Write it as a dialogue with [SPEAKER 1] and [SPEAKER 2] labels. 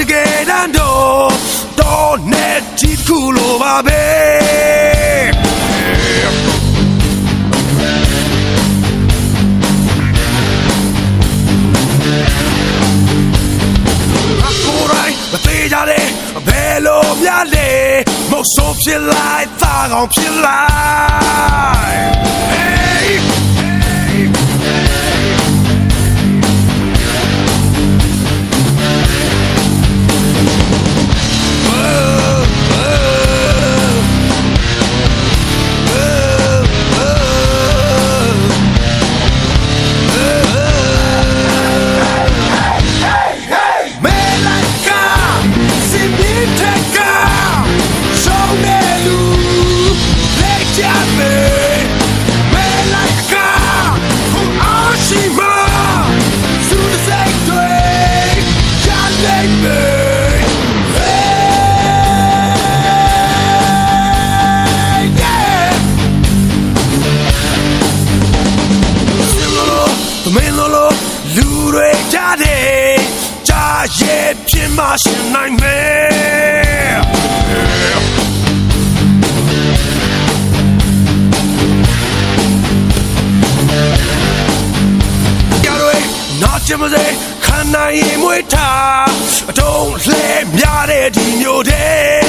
[SPEAKER 1] တကယ်တမ်းတော့တော်နဲ့ကြည့်ခုလိုပါပဲမသေးကြလေဘယ်လိုပြလဲမောက်ဆိုးဖြစ်လိုက်သာကောင်ဖြစ်လိုက် Hey ရဲ့ဖြစ်မှရှင်နိုင်မယ်ကြရွေနောက်ချင်မစေခန္ဓာရင်မွေးထားအတုံးလှဲများတဲ့ဒီမျိုးတဲ့